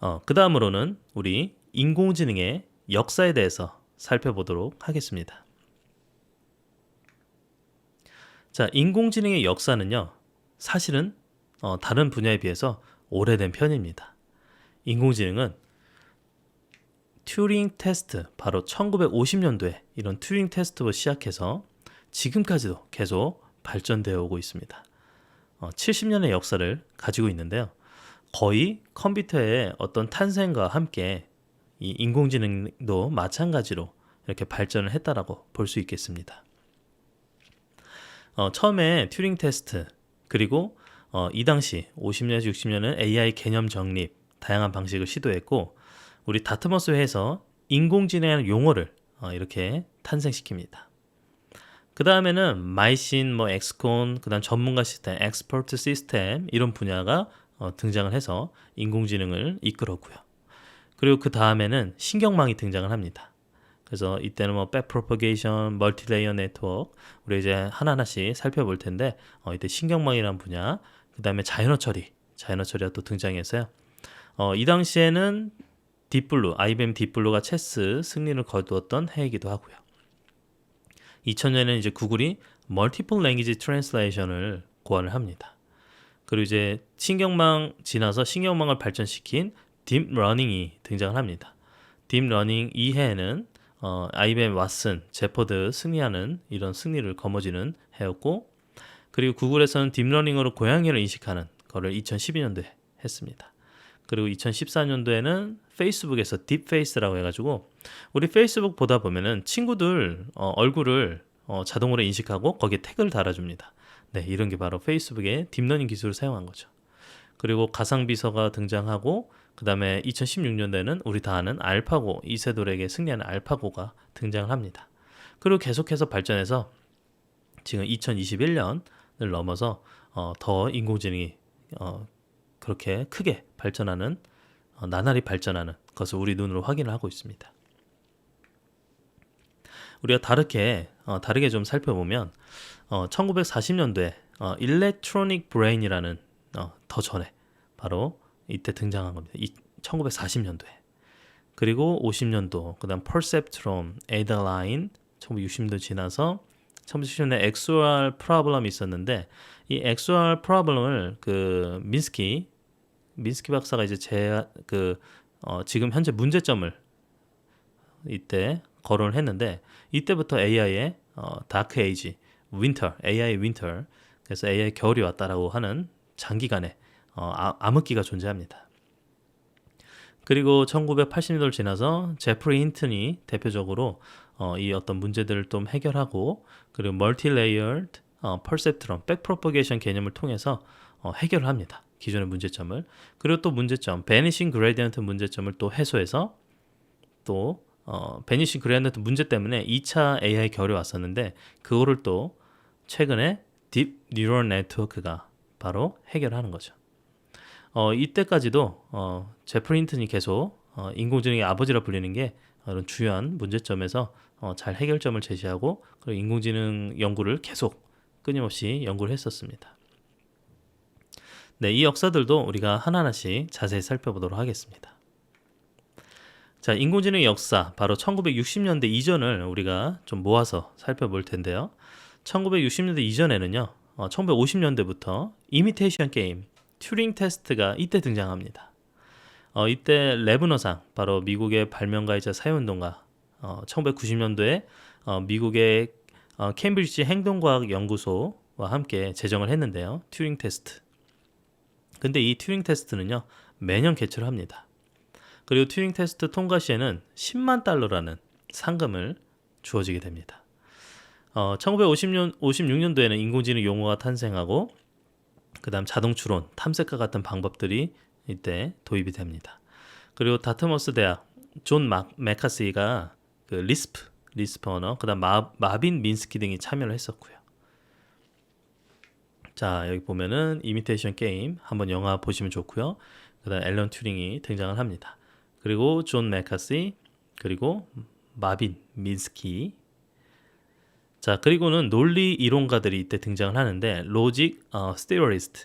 어, 그 다음으로는 우리 인공지능의 역사에 대해서 살펴보도록 하겠습니다. 자, 인공지능의 역사는요, 사실은 어, 다른 분야에 비해서 오래된 편입니다. 인공지능은 튜링 테스트, 바로 1950년도에 이런 튜링 테스트부터 시작해서 지금까지도 계속 발전되어 오고 있습니다. 어, 70년의 역사를 가지고 있는데요. 거의 컴퓨터의 어떤 탄생과 함께 이 인공지능도 마찬가지로 이렇게 발전을 했다라고 볼 수 있겠습니다. 어, 처음에 튜링 테스트 그리고 어, 이 당시 50년에서 60년은 AI 개념 정립 다양한 방식을 시도했고 우리 다트머스 회에서 인공지능이라는 용어를 어, 이렇게 탄생시킵니다. 그 다음에는 마이신, 뭐 엑스콘, 그다음 전문가 시스템, 엑스퍼트 시스템 이런 분야가 어, 등장을 해서 인공지능을 이끌었고요. 그리고 그 다음에는 신경망이 등장을 합니다. 그래서 이때는 뭐 백프로퍼게이션, 멀티레이어 네트워크 우리 이제 하나하나씩 살펴볼 텐데 어, 이때 신경망이라는 분야, 그 다음에 자연어 처리, 자연어 처리가 또 등장했어요. 어, 이 당시에는 딥블루, IBM 딥블루가 체스 승리를 거두었던 해이기도 하고요. 2000년에는 이제 구글이 멀티플 랭귀지 트랜슬레이션을 고안을 합니다. 그리고 이제 신경망 지나서 신경망을 발전시킨 딥러닝이 등장을 합니다. 딥러닝 이해에는 어, IBM 왓슨, 제퍼드 승리하는 이런 승리를 거머쥐는 해였고 그리고 구글에서는 딥러닝으로 고양이를 인식하는 거를 2012년도에 했습니다. 그리고 2014년도에는 페이스북에서 딥페이스라고 해가지고 우리 페이스북 보다 보면은 친구들 어, 얼굴을 어, 자동으로 인식하고 거기에 태그를 달아줍니다. 네, 이런 게 바로 페이스북의 딥러닝 기술을 사용한 거죠. 그리고 가상 비서가 등장하고 그 다음에 2016년도에는 우리 다 아는 알파고 이세돌에게 승리하는 알파고가 등장을 합니다. 그리고 계속해서 발전해서 지금 2021년을 넘어서 어, 더 인공지능이 어, 그렇게 크게 발전하는 어, 나날이 발전하는 것을 우리 눈으로 확인을 하고 있습니다. 우리가 다르게 어, 다르게 좀 살펴보면 어, 1940년도에 어, 일렉트로닉 브레인이라는 어, 더 전에 바로 이때 등장한 겁니다. 이, 1940년도에 그리고 50년도 그다음 퍼셉트롬, 에더라인 1960년도 지나서 1970년대 엑소알 프로블럼이 있었는데 이 엑소알 프로블럼을 그 민스키 민스키 박사가 이제 제그 어, 지금 현재 문제점을 이때 거론을 했는데 이때부터 AI의 어, 다크 에이지, 윈터, AI 윈터 그래서 AI 겨울이 왔다라고 하는 장기간의 어, 아, 암흑기가 존재합니다. 그리고 1980년도를 지나서 제프리 힌튼이 대표적으로 어, 이 어떤 문제들을 좀 해결하고 그리고 멀티레이어드 어, 퍼셉트론, 백프로퍼게이션 개념을 통해서 어, 해결을 합니다. 기존의 문제점을 그리고 또 문제점, 베니싱 그레디언트 문제점을 또 해소해서 또 어, 베니싱 그레디언트 문제 때문에 2차 AI 결이 왔었는데 그거를 또 최근에 딥 뉴럴 네트워크가 바로 해결하는 거죠. 어, 이때까지도 어, 제프리 힌튼이 계속 어, 인공지능의 아버지라 불리는 게 그런 주요한 문제점에서 어, 잘 해결점을 제시하고 그리고 인공지능 연구를 계속 끊임없이 연구를 했었습니다. 네, 이 역사들도 우리가 하나하나씩 자세히 살펴보도록 하겠습니다. 자, 인공지능 역사, 바로 1960년대 이전을 우리가 좀 모아서 살펴볼 텐데요. 1960년대 이전에는요, 어, 1950년대부터 이미테이션 게임, 튜링 테스트가 이때 등장합니다. 어, 이때 레브너상, 바로 미국의 발명가이자 사회운동가, 어, 1990년도에 어, 미국의 어, 케임브리지 행동과학 연구소와 함께 제정을 했는데요. 튜링 테스트. 근데 이 튜링 테스트는요 매년 개최를 합니다. 그리고 튜링 테스트 통과 시에는 10만 달러라는 상금을 주어지게 됩니다. 어, 1950년 56년도에는 인공지능 용어가 탄생하고 그다음 자동 추론, 탐색과 같은 방법들이 이때 도입이 됩니다. 그리고 다트머스 대학 존 막, 메카시가 그 리스프, 리스프 언어, 그다음 마, 마빈 민스키 등이 참여를 했었고요. 자 여기 보면은 이미테이션 게임 한번 영화 보시면 좋고요. 그다음 앨런 튜링이 등장을 합니다. 그리고 존 메카시 그리고 마빈 민스키 자 그리고는 논리 이론가들이 이때 등장을 하는데 로직 어, 스테어리스트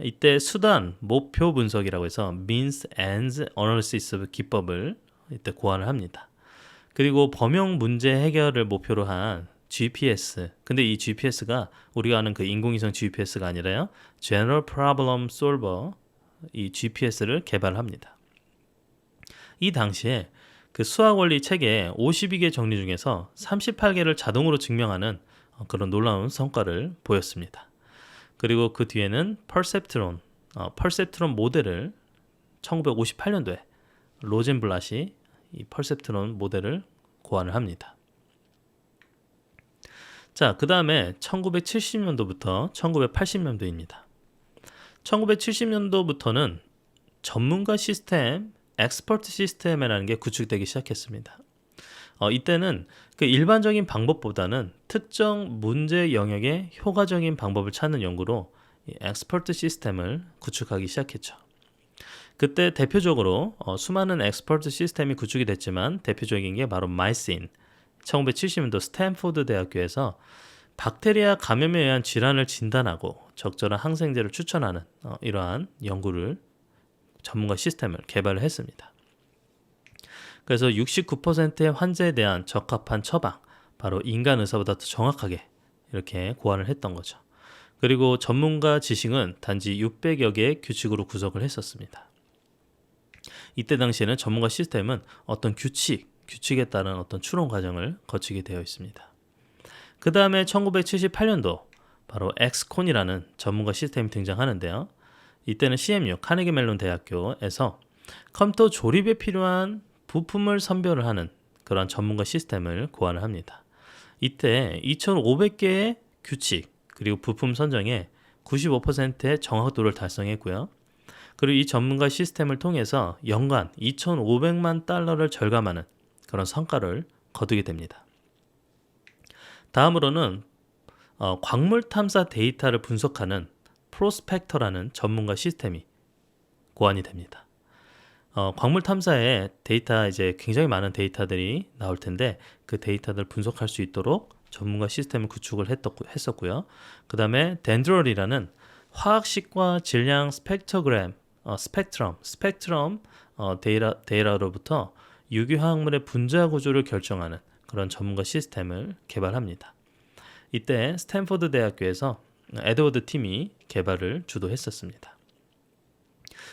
이때 수단, 목표 분석이라고 해서 means, ends, analysis 기법을 이때 고안을 합니다. 그리고 범용 문제 해결을 목표로 한 GPS. 근데 이 GPS가 우리가 아는 그 인공위성 GPS가 아니라요. General Problem Solver 이 GPS를 개발합니다. 이 당시에 그 수학 원리 체계 52개 정리 중에서 38개를 자동으로 증명하는 어, 그런 놀라운 성과를 보였습니다. 그리고 그 뒤에는 퍼셉트론, 어, 퍼셉트론 모델을 1958년도에 로젠블랏이 이 퍼셉트론 모델을 고안을 합니다. 자, 그 다음에 1970년도부터 1980년도입니다. 1970년도부터는 전문가 시스템, 엑스퍼트 시스템이라는 게 구축되기 시작했습니다. 어, 이때는 그 일반적인 방법보다는 특정 문제 영역의 효과적인 방법을 찾는 연구로 이 엑스퍼트 시스템을 구축하기 시작했죠. 그때 대표적으로 어, 수많은 엑스퍼트 시스템이 구축이 됐지만 대표적인 게 바로 마이신 1970년도 스탠포드 대학교에서 박테리아 감염에 의한 질환을 진단하고 적절한 항생제를 추천하는 어, 이러한 연구를 전문가 시스템을 개발을 했습니다. 그래서 69%의 환자에 대한 적합한 처방, 바로 인간 의사보다 더 정확하게 이렇게 고안을 했던 거죠. 그리고 전문가 지식은 단지 600여 개의 규칙으로 구성을 했었습니다. 이때 당시에는 전문가 시스템은 어떤 규칙, 규칙에 따른 어떤 추론 과정을 거치게 되어 있습니다. 그 다음에 1978년도 바로 엑스콘이라는 전문가 시스템이 등장하는데요. 이때는 CMU 카네기 멜론 대학교에서 컴퓨터 조립에 필요한 부품을 선별을 하는 그런 전문가 시스템을 고안을 합니다. 이때 2,500개의 규칙 그리고 부품 선정에 95%의 정확도를 달성했고요. 그리고 이 전문가 시스템을 통해서 연간 2,500만 달러를 절감하는 그런 성과를 거두게 됩니다. 다음으로는 어, 광물 탐사 데이터를 분석하는 프로스펙터라는 전문가 시스템이 고안이 됩니다. 어, 광물 탐사에 데이터 이제 굉장히 많은 데이터들이 나올 텐데 그 데이터들 분석할 수 있도록 전문가 시스템을 구축을 했었고요. 그 다음에 덴드럴이라는 화학식과 질량 스펙트그램, 어, 스펙트럼, 스펙트럼 어, 데이터, 데이터로부터 유기화학물의 분자 구조를 결정하는 그런 전문가 시스템을 개발합니다. 이때 스탠포드 대학교에서 에드워드 팀이 개발을 주도했었습니다.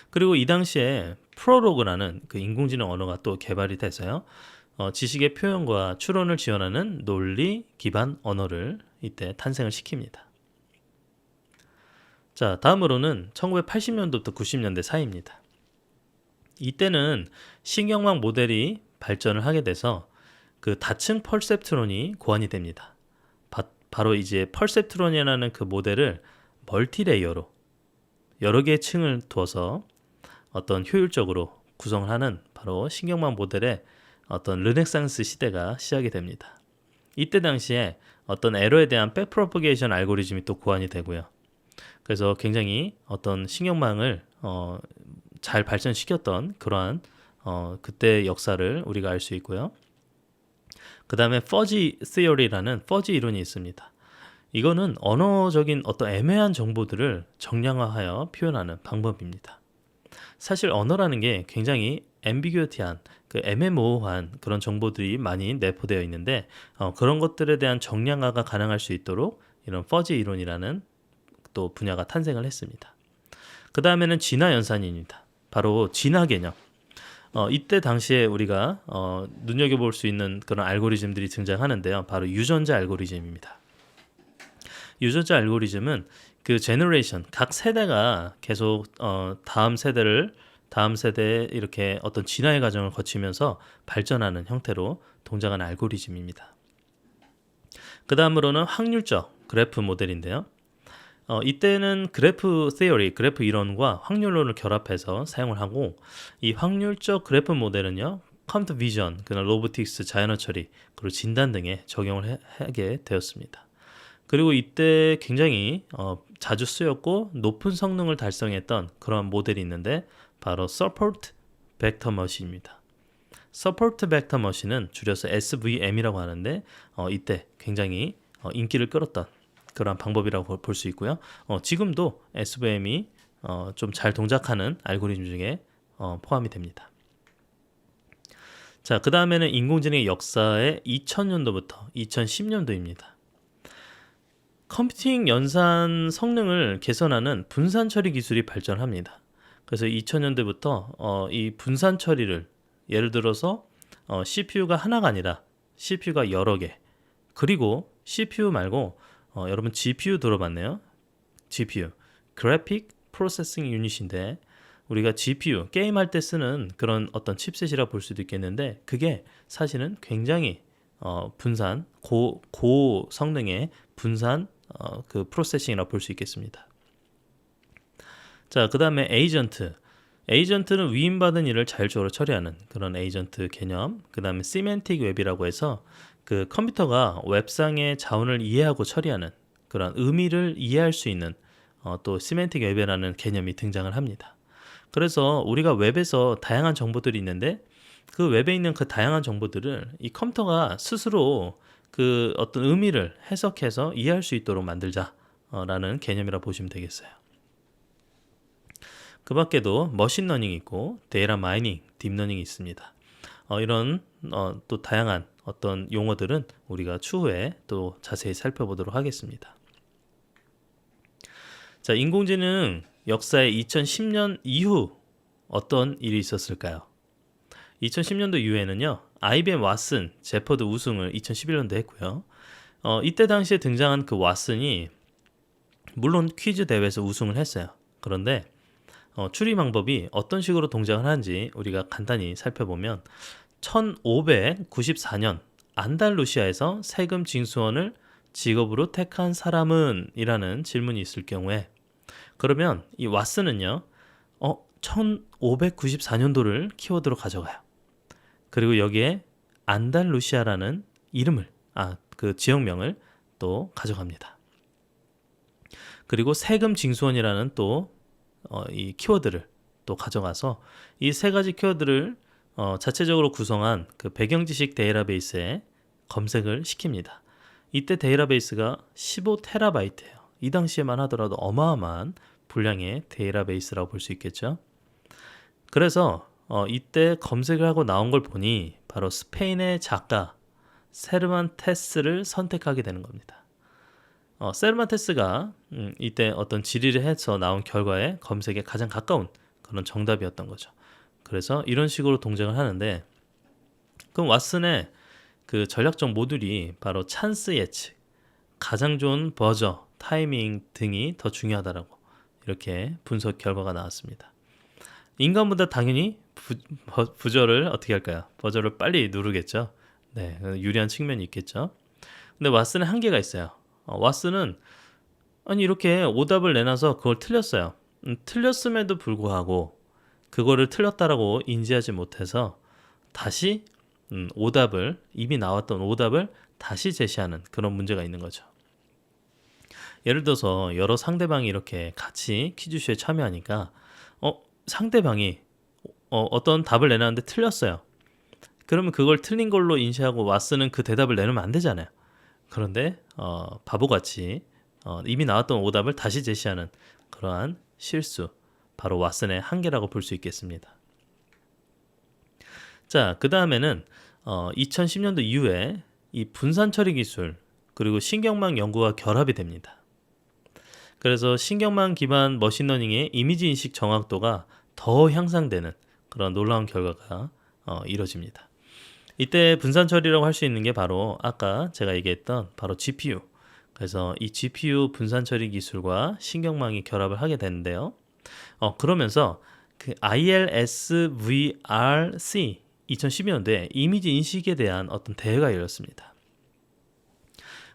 그리고 이 당시에 프로로그라는 그 인공지능 언어가 또 개발이 돼서요. 어, 지식의 표현과 추론을 지원하는 논리 기반 언어를 이때 탄생을 시킵니다. 자, 다음으로는 1980년도부터 90년대 사이입니다. 이때는 신경망 모델이 발전을 하게 돼서 그 다층 펄셉트론이 고안이 됩니다. 바, 바로 이제 펄셉트론이라는 그 모델을 멀티레이어로 여러 개의 층을 두어서 어떤 효율적으로 구성을 하는 바로 신경망 모델의 어떤 르네상스 시대가 시작이 됩니다. 이때 당시에 어떤 에러에 대한 백프로퍼게이션 알고리즘이 또 고안이 되고요. 그래서 굉장히 어떤 신경망을 어, 잘 발전시켰던 그러한 어, 그때 역사를 우리가 알 수 있고요. 그 다음에 퍼지 시어리라는 퍼지 이론이 있습니다. 이거는 언어적인 어떤 애매한 정보들을 정량화하여 표현하는 방법입니다. 사실 언어라는 게 굉장히 앰비규티한 그 애매모호한 그런 정보들이 많이 내포되어 있는데 어, 그런 것들에 대한 정량화가 가능할 수 있도록 이런 퍼지 이론이라는 또 분야가 탄생을 했습니다. 그 다음에는 진화 연산입니다. 바로 진화 개념. 어, 이때 당시에 우리가 어, 눈여겨볼 수 있는 그런 알고리즘들이 등장하는데요. 바로 유전자 알고리즘입니다. 유전자 알고리즘은 그 제너레이션 각 세대가 계속 어, 다음 세대를 다음 세대에 이렇게 어떤 진화의 과정을 거치면서 발전하는 형태로 동작하는 알고리즘입니다. 그 다음으로는 확률적 그래프 모델인데요. 어, 이때는 그래프 세어리, 그래프 이론과 확률론을 결합해서 사용을 하고 이 확률적 그래프 모델은요. 컴퓨터 비전, 그나 로보틱스, 자연어 처리, 그리고 진단 등에 적용을 해, 하게 되었습니다. 그리고 이때 굉장히 어, 자주 쓰였고 높은 성능을 달성했던 그런 모델이 있는데 바로 Support Vector Machine입니다. Support Vector Machine은 줄여서 SVM이라고 하는데 어, 이때 굉장히 어, 인기를 끌었던 그런 방법이라고 볼 수 있고요. 어, 지금도 SVM이 어, 좀 잘 동작하는 알고리즘 중에 어, 포함이 됩니다. 자, 그 다음에는 인공지능의 역사의 2000년도부터 2010년도입니다. 컴퓨팅 연산 성능을 개선하는 분산 처리 기술이 발전합니다. 그래서 2000년대부터 어, 이 분산 처리를 예를 들어서 어, CPU가 하나가 아니라 CPU가 여러 개 그리고 CPU 말고 어, 여러분 GPU 들어봤네요. GPU Graphic Processing Unit인데 우리가 GPU 게임할 때 쓰는 그런 어떤 칩셋이라 볼 수도 있겠는데 그게 사실은 굉장히 어, 분산 고, 고 성능의 분산 어, 그 프로세싱이라 볼수 있겠습니다. 자, 그 다음에 에이전트. 에이전트는 위임받은 일을 자율적으로 처리하는 그런 에이전트 개념. 그 다음에 시멘틱 웹이라고 해서 그 컴퓨터가 웹상의 자원을 이해하고 처리하는 그런 의미를 이해할 수 있는 어, 또 시멘틱 웹이라는 개념이 등장을 합니다. 그래서 우리가 웹에서 다양한 정보들이 있는데 그 웹에 있는 그 다양한 정보들을 이 컴퓨터가 스스로 그 어떤 의미를 해석해서 이해할 수 있도록 만들자라는 개념이라 보시면 되겠어요. 그 밖에도 머신러닝이 있고 데이터 마이닝, 딥러닝이 있습니다. 어, 이런 어, 또 다양한 어떤 용어들은 우리가 추후에 또 자세히 살펴보도록 하겠습니다. 자, 인공지능 역사의 2010년 이후 어떤 일이 있었을까요? 2010년도 이후에는요, IBM 왓슨, 제퍼드 우승을 2011년도 했고요. 어, 이때 당시에 등장한 그 왓슨이 물론 퀴즈 대회에서 우승을 했어요. 그런데 어, 추리 방법이 어떤 식으로 동작을 하는지 우리가 간단히 살펴보면 1594년 안달루시아에서 세금 징수원을 직업으로 택한 사람은 이라는 질문이 있을 경우에 그러면 이 왓슨은요. 어, 1594년도를 키워드로 가져가요. 그리고 여기에 안달루시아라는 이름을 아, 그 지역명을 또 가져갑니다. 그리고 세금 징수원이라는 또 어, 이 키워드를 또 가져가서 이 세 가지 키워드를 어, 자체적으로 구성한 그 배경 지식 데이터베이스에 검색을 시킵니다. 이때 데이터베이스가 15테라바이트예요. 이 당시에만 하더라도 어마어마한 분량의 데이터베이스라고 볼 수 있겠죠. 그래서 어, 이때 검색을 하고 나온 걸 보니 바로 스페인의 작가 세르만테스를 선택하게 되는 겁니다. 어, 세르만테스가 음, 이때 어떤 질의를 해서 나온 결과에 검색에 가장 가까운 그런 정답이었던 거죠. 그래서 이런 식으로 동작을 하는데 그럼 왓슨의 그 전략적 모듈이 바로 찬스 예측, 가장 좋은 버저, 타이밍 등이 더 중요하다라고 이렇게 분석 결과가 나왔습니다. 인간보다 당연히 부, 부저를 어떻게 할까요? 버저를 빨리 누르겠죠. 네, 유리한 측면이 있겠죠. 근데 왓슨의 한계가 있어요. 어, 왓슨은 아니 이렇게 오답을 내놔서 그걸 틀렸어요. 음, 틀렸음에도 불구하고 그거를 틀렸다라고 인지하지 못해서 다시 음, 오답을 이미 나왔던 오답을 다시 제시하는 그런 문제가 있는 거죠. 예를 들어서 여러 상대방이 이렇게 같이 퀴즈쇼에 참여하니까 어 상대방이 어, 어떤 답을 내놨는데 틀렸어요. 그러면 그걸 틀린 걸로 인식하고 왓슨은 그 대답을 내놓으면 안 되잖아요. 그런데 어, 바보같이 어, 이미 나왔던 오답을 다시 제시하는 그러한 실수, 바로 왓슨의 한계라고 볼 수 있겠습니다. 자, 그 다음에는 어, 2010년도 이후에 이 분산 처리 기술 그리고 신경망 연구가 결합이 됩니다. 그래서 신경망 기반 머신러닝의 이미지 인식 정확도가 더 향상되는 그런 놀라운 결과가 어, 이뤄집니다. 이때 분산 처리라고 할 수 있는 게 바로 아까 제가 얘기했던 바로 GPU. 그래서 이 GPU 분산 처리 기술과 신경망이 결합을 하게 되는데요. 어, 그러면서 그 ILSVRC 2012년도에 이미지 인식에 대한 어떤 대회가 열렸습니다.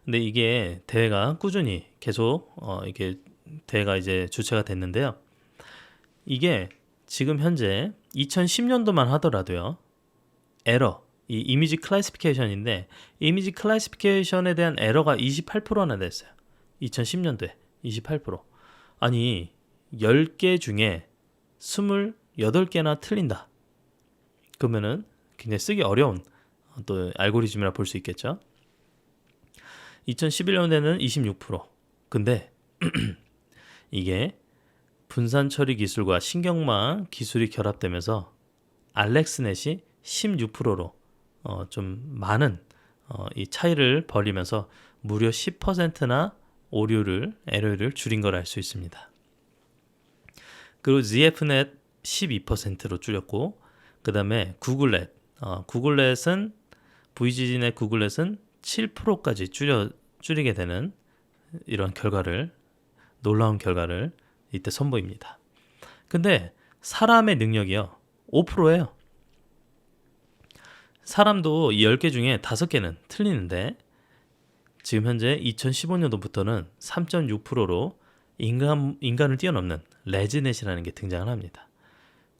근데 이게 대회가 꾸준히 계속 어, 이게 대회가 이제 주최가 됐는데요. 이게 지금 현재 2010년도만 하더라도요. 에러, 이 이미지 클래시피케이션인데 이미지 클래시피케이션에 대한 에러가 28%나 됐어요. 2010년도에 28%. 아니 10개 중에 28개나 틀린다. 그러면은 굉장히 쓰기 어려운 또 알고리즘이라 볼 수 있겠죠. 2011년에는 26%. 근데 이게 분산 처리 기술과 신경망 기술이 결합되면서 알렉스넷이 16%로 어, 좀 많은 어, 이 차이를 벌리면서 무려 10%나 오류를 에러를 줄인 걸 알 수 있습니다. 그리고 ZFnet 12%로 줄였고 그 다음에 구글넷 어, 구글넷은 VGNet 구글넷은 7%까지 줄여 줄이게 되는 이런 결과를 놀라운 결과를 이때 선보입니다. 근데 사람의 능력이요 5%예요. 사람도 이 10개 중에 5개는 틀리는데 지금 현재 2015년도부터는 3.6%로 인간, 인간을 뛰어넘는 레지넷이라는 게 등장을 합니다.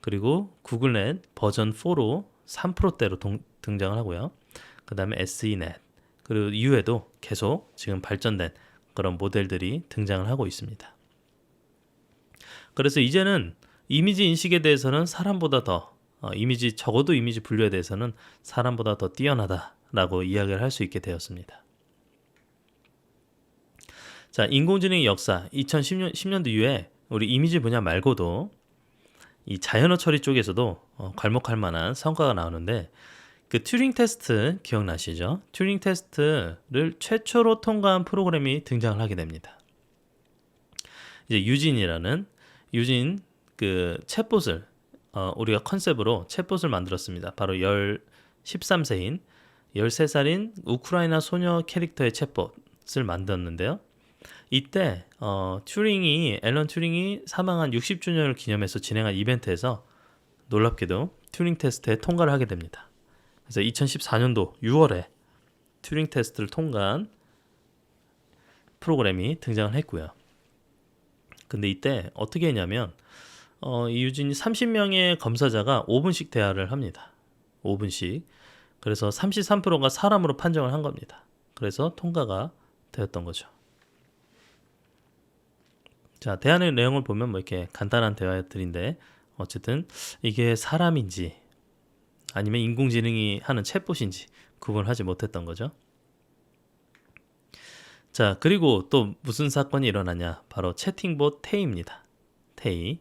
그리고 구글넷 버전 4로 3%대로 동, 등장을 하고요. 그 다음에 SE넷 그리고 이후에도 계속 지금 발전된 그런 모델들이 등장을 하고 있습니다. 그래서 이제는 이미지 인식에 대해서는 사람보다 더 어, 이미지 적어도 이미지 분류에 대해서는 사람보다 더 뛰어나다라고 이야기를 할 수 있게 되었습니다. 자, 인공지능의 역사 2010년 10년도 이후에 우리 이미지 분야 말고도 이 자연어 처리 쪽에서도 어, 괄목할 만한 성과가 나오는데 그 튜링 테스트 기억나시죠? 튜링 테스트를 최초로 통과한 프로그램이 등장을 하게 됩니다. 이제 유진이라는 유진 그 챗봇을 어, 우리가 컨셉으로 챗봇을 만들었습니다. 바로 열 13세인 13살인 우크라이나 소녀 캐릭터의 챗봇을 만들었는데요. 이때 어, 튜링이 앨런 튜링이 사망한 60주년을 기념해서 진행한 이벤트에서 놀랍게도 튜링 테스트에 통과를 하게 됩니다. 그래서 2014년도 6월에 튜링 테스트를 통과한 프로그램이 등장을 했고요. 근데 이때 어떻게 했냐면 어, 이 유진이 30명의 검사자가 5분씩 대화를 합니다. 5분씩. 그래서 33%가 사람으로 판정을 한 겁니다. 그래서 통과가 되었던 거죠. 자, 대안의 내용을 보면 뭐 이렇게 간단한 대화들인데 어쨌든 이게 사람인지 아니면 인공지능이 하는 챗봇인지 구분하지 못했던 거죠. 자, 그리고 또 무슨 사건이 일어나냐? 바로 채팅봇 테이입니다. 테이.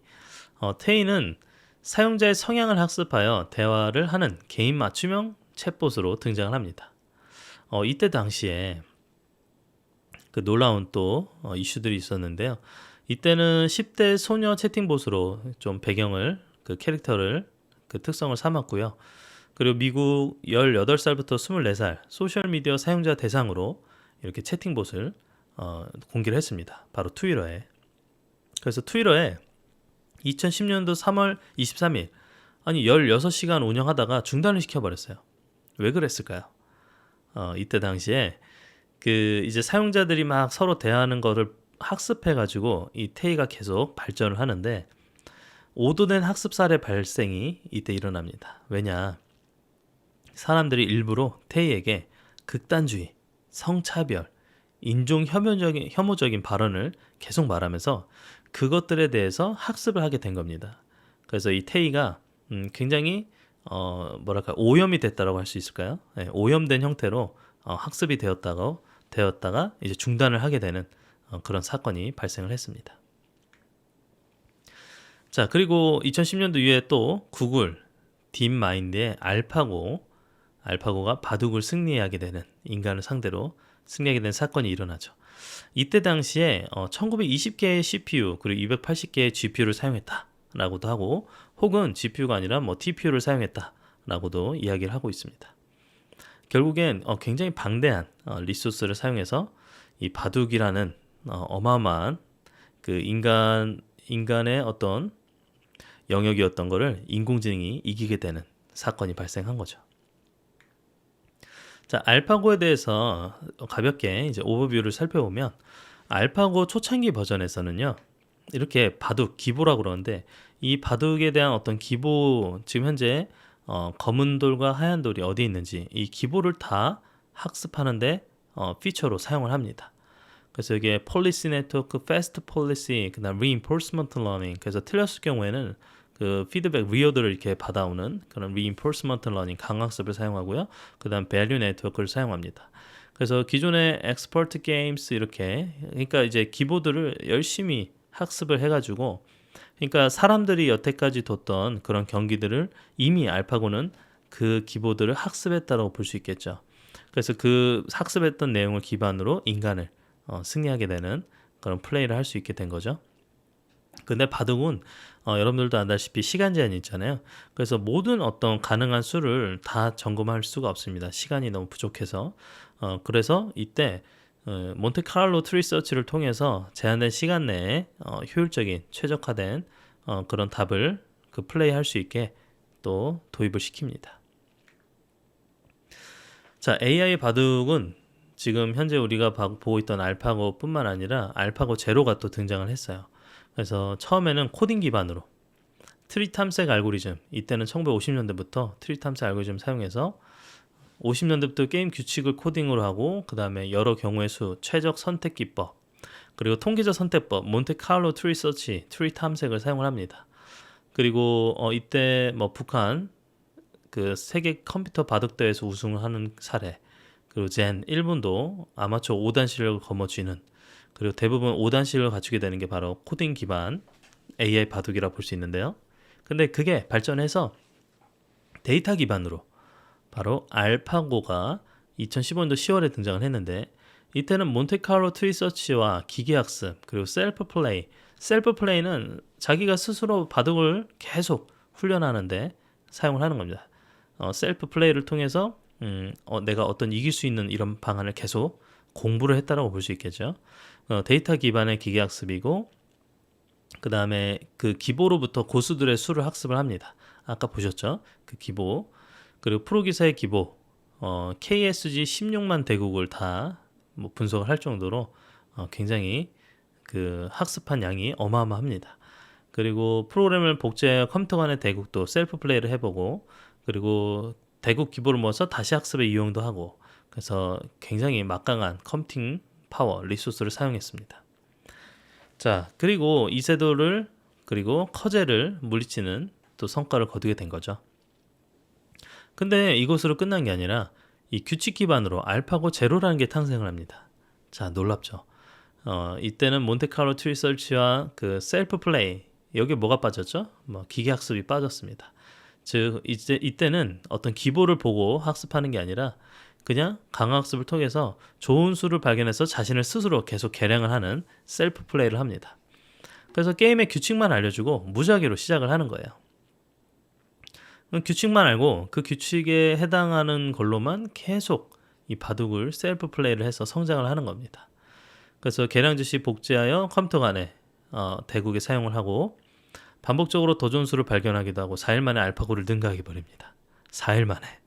어, 테이는 사용자의 성향을 학습하여 대화를 하는 개인 맞춤형 챗봇으로 등장을 합니다. 어, 이때 당시에 그 놀라운 또 어, 이슈들이 있었는데요. 이때는 10대 소녀 채팅봇으로 좀 배경을 그 캐릭터를 그 특성을 삼았고요. 그리고 미국 18살부터 24살 소셜 미디어 사용자 대상으로 이렇게 채팅봇을 어, 공개를 했습니다. 바로 트위터에. 그래서 트위터에 2010년도 3월 23일 아니 16시간 운영하다가 중단을 시켜버렸어요. 왜 그랬을까요? 어, 이때 당시에 그 이제 사용자들이 막 서로 대화하는 거를 학습해가지고 이 테이가 계속 발전을 하는데 오도된 학습 사례 발생이 이때 일어납니다. 왜냐? 사람들이 일부러 테이에게 극단주의, 성차별, 인종 혐오적인, 혐오적인 발언을 계속 말하면서 그것들에 대해서 학습을 하게 된 겁니다. 그래서 이 테이가 음, 굉장히 어, 뭐랄까 오염이 됐다라고 할 수 있을까요? 네, 오염된 형태로 어, 학습이 되었다가 되었다가 이제 중단을 하게 되는 어, 그런 사건이 발생을 했습니다. 자, 그리고 2010년도 이후에 또 구글 딥마인드의 알파고 알파고가 바둑을 승리하게 되는 인간을 상대로 승리하게 된 사건이 일어나죠. 이때 당시에 어, 1920개의 CPU 그리고 280개의 GPU를 사용했다라고도 하고 혹은 GPU가 아니라 뭐 TPU를 사용했다라고도 이야기를 하고 있습니다. 결국엔 어, 굉장히 방대한 어, 리소스를 사용해서 이 바둑이라는 어, 어마어마한 그 인간 인간의 어떤 영역이었던 것을 인공지능이 이기게 되는 사건이 발생한 거죠. 자, 알파고에 대해서 가볍게 이제 오버뷰를 살펴보면 알파고 초창기 버전에서는요. 이렇게 바둑 기보라고 그러는데 이 바둑에 대한 어떤 기보 지금 현재 어, 검은 돌과 하얀 돌이 어디에 있는지 이 기보를 다 학습하는데 어, 피처로 사용을 합니다. 그래서 이게 policy network, fast policy, 그다음 reinforcement. 그래서 틀렸을 경우에는 그 피드백 리어드를 이렇게 받아오는 그런 reinforcement learning 강학습을 사용하고요. 그다음 value network를 사용합니다. 그래서 기존의 expert games 이렇게 그러니까 이제 기보드를 열심히 학습을 해가지고 그러니까 사람들이 여태까지 뒀던 그런 경기들을 이미 알파고는 그 기보들을 학습했다고 볼 수 있겠죠. 그래서 그 학습했던 내용을 기반으로 인간을 어, 승리하게 되는 그런 플레이를 할 수 있게 된 거죠. 근데 바둑은 어, 여러분들도 알다시피 시간 제한이 있잖아요. 그래서 모든 어떤 가능한 수를 다 점검할 수가 없습니다. 시간이 너무 부족해서. 어, 그래서 이때 어, 몬테카를로 트리서치를 통해서 제한된 시간 내에 어, 효율적인 최적화된 어, 그런 답을 그 플레이할 수 있게 또 도입을 시킵니다. 자, AI 바둑은 지금 현재 우리가 봐- 보고 있던 알파고뿐만 아니라 알파고 제로가 또 등장을 했어요. 그래서 처음에는 코딩 기반으로 트리 탐색 알고리즘 이때는 1950년대부터 트리 탐색 알고리즘 사용해서 50년대부터 게임 규칙을 코딩으로 하고 그 다음에 여러 경우의 수, 최적 선택 기법 그리고 통계적 선택법, 몬테카를로 트리 서치, 트리 탐색을 사용을 합니다. 그리고 어, 이때 뭐 북한 그 세계 컴퓨터 바둑 대회에서 우승을 하는 사례 그리고 젠 일본도 아마추어 5단 실력을 거머쥐는 그리고 대부분 5단 실력을 갖추게 되는 게 바로 코딩 기반 AI 바둑이라 볼 수 있는데요. 근데 그게 발전해서 데이터 기반으로 바로 알파고가 2015년도 10월에 등장을 했는데 이때는 몬테카를로 트리서치와 기계학습 그리고 셀프 플레이 셀프 플레이는 자기가 스스로 바둑을 계속 훈련하는데 사용을 하는 겁니다. 어, 셀프 플레이를 통해서 음, 어, 내가 어떤 이길 수 있는 이런 방안을 계속 공부를 했다라고 볼 수 있겠죠. 어, 데이터 기반의 기계학습이고 그 다음에 그 기보로부터 고수들의 수를 학습을 합니다. 아까 보셨죠? 그 기보 그리고 프로기사의 기보 어, KSG 16만 대국을 다 뭐 분석을 할 정도로 어, 굉장히 그 학습한 양이 어마어마합니다. 그리고 프로그램을 복제해 컴퓨터 간의 대국도 셀프 플레이를 해보고 그리고 대국 기보를 모아서 다시 학습에 이용도 하고 그래서 굉장히 막강한 컴퓨팅 파워 리소스를 사용했습니다. 자 그리고 이세돌을 그리고 커제를 물리치는 또 성과를 거두게 된 거죠. 근데 이것으로 끝난 게 아니라 이 규칙 기반으로 알파고 제로라는 게 탄생을 합니다. 자 놀랍죠. 어, 이때는 몬테카로 트리서치와 그 셀프 플레이 여기 뭐가 빠졌죠? 뭐 기계 학습이 빠졌습니다. 즉 이제 이때는 어떤 기보를 보고 학습하는 게 아니라 그냥 강학습을 통해서 좋은 수를 발견해서 자신을 스스로 계속 개량을 하는 셀프 플레이를 합니다. 그래서 게임의 규칙만 알려주고 무작위로 시작을 하는 거예요. 그럼 규칙만 알고 그 규칙에 해당하는 걸로만 계속 이 바둑을 셀프 플레이를 해서 성장을 하는 겁니다. 그래서 계량 지시 복제하여 컴퓨터 간에 어, 대국에 사용을 하고 반복적으로 더 좋은 수를 발견하기도 하고 4일 만에 알파고를 능가하게 버립니다. 4일 만에.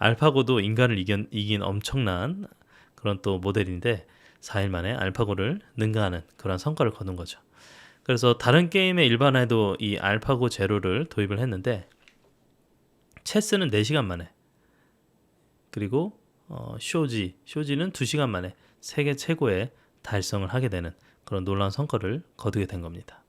알파고도 인간을 이긴, 이긴 엄청난 그런 또 모델인데 4일 만에 알파고를 능가하는 그런 성과를 거둔 거죠. 그래서 다른 게임의 일반화에도 이 알파고 제로를 도입을 했는데 체스는 4시간 만에 그리고 어, 쇼지, 쇼지는 2시간 만에 세계 최고의 달성을 하게 되는 그런 놀라운 성과를 거두게 된 겁니다.